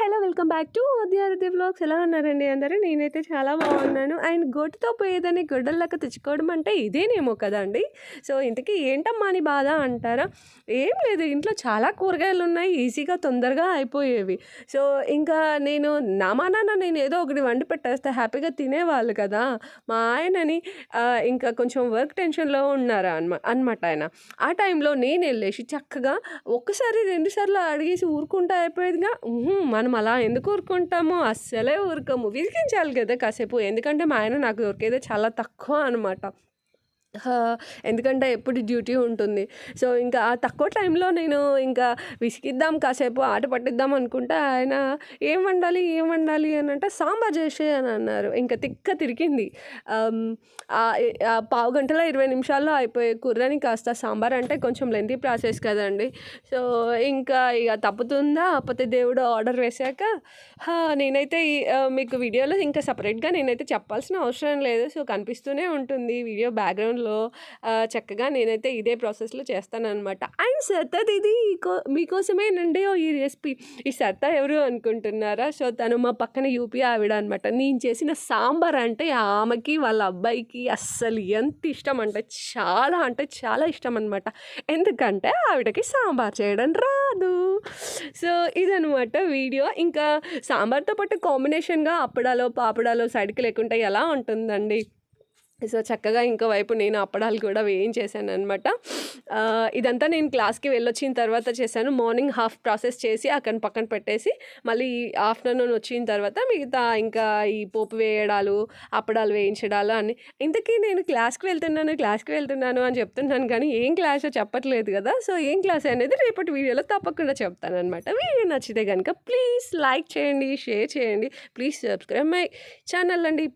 Hello welcome back to Aadyarathi blogs. ఎలా ఉన్నారండి అందరూ? నేనైతే చాలా బాగున్నాను. అండ్ గొడ్డుతో పోయేదని లెక్క తెచ్చుకోవడం అంటే ఇదేనేమో కదండి సో ఇంతకీ ఏంటమ్మా అని బాధ అంటారా? ఏం లేదు ఇంట్లో చాలా కూరగాయలు ఉన్నాయి ఈజీగా తొందరగా అయిపోయేవి. సో ఇంకా నేను నా మా నాన్న నేను ఏదో ఒకటి వండి పెట్టేస్తే హ్యాపీగా తినేవాళ్ళు కదా. మా ఆయనని ఇంకా కొంచెం వర్క్ టెన్షన్లో ఉన్నారా అనమా అనమాట ఆయన. ఆ టైంలో నేను వెళ్ళేసి చక్కగా ఒక్కసారి రెండుసార్లు అడిగేసి ఊరుకుంటా అయిపోయేదిగా. మనం మనం అలా ఎందుకు ఊరుకుంటాము అస్సలే ఊరుకోము. విసిగించాలి కదా కాసేపు. ఎందుకంటే మా ఆయన నాకు దొరికేదే చాలా తక్కువ అనమాట ఎందుకంటే ఎప్పుడు డ్యూటీ ఉంటుంది. సో ఇంకా ఆ తక్కువ టైంలో నేను ఇంకా విసిగిద్దాం కాసేపు ఆట పట్టిద్దాం అనుకుంటే ఆయన ఏం వండాలి ఏం వండాలి అని అంటే సాంబార్ చేసే అని అన్నారు. ఇంకా తిక్క తిరిగింది. పావు గంటలో ఇరవై నిమిషాల్లో అయిపోయే కూరని కాస్త సాంబార్ అంటే కొంచెం లెంతీ ప్రాసెస్ కదండి. సో ఇంకా ఇక తప్పుతుందా? అప్పతే దేవుడు ఆర్డర్ వేశాక నేనైతే మీకు వీడియోలో ఇంకా సపరేట్గా నేనైతే చెప్పాల్సిన అవసరం లేదు. సో కనిపిస్తూనే ఉంటుంది వీడియో బ్యాక్గ్రౌండ్లో చక్కగా నేనైతే ఇదే ప్రాసెస్లో చేస్తానన్నమాట. అండ్ సర్తా ఇది మీకోసమేనండి ఓ ఈ రెసిపీ. ఈ సర్తా ఎవరు అనుకుంటున్నారా? సో తను మా పక్కన యూపీ ఆవిడ అనమాట నేను చేసిన సాంబార్ అంటే ఆమెకి వాళ్ళ అబ్బాయికి అస్సలు ఎంత ఇష్టం అంటే చాలా అంటే చాలా ఇష్టం అనమాట ఎందుకంటే ఆవిడకి సాంబార్ చేయడం రాదు. సో ఇదనమాట వీడియో. ఇంకా సాంబార్తో పాటు కాంబినేషన్గా అప్పడాలో పాపడాలో సైడ్కి లేకుంటే ఎలా ఉంటుందండి? సో చక్కగా ఇంకో వైపు నేను అప్పడాలు కూడా వేయించేసాను అనమాట ఇదంతా నేను క్లాస్కి వెళ్ళొచ్చిన తర్వాత చేశాను. మార్నింగ్ హాఫ్ ప్రాసెస్ చేసి అక్కడ పక్కన పెట్టేసి మళ్ళీ ఆఫ్టర్నూన్ వచ్చిన తర్వాత మిగతా ఇంకా ఈ పోపు వేయడాలు అప్పడాలు వేయించడాలు అని ఇంతకీ నేను క్లాస్కి వెళ్తున్నాను క్లాస్కి వెళ్తున్నాను అని చెప్తున్నాను కానీ ఏం క్లాసో చెప్పట్లేదు కదా. సో ఏం క్లాస్ అనేది రేపటి వీడియోలో తప్పకుండా చెప్తాను అనమాట వీడియో నచ్చితే కనుక ప్లీజ్ లైక్ చేయండి షేర్ చేయండి. ప్లీజ్ సబ్స్క్రైబ్ మై ఛానల్ అండి.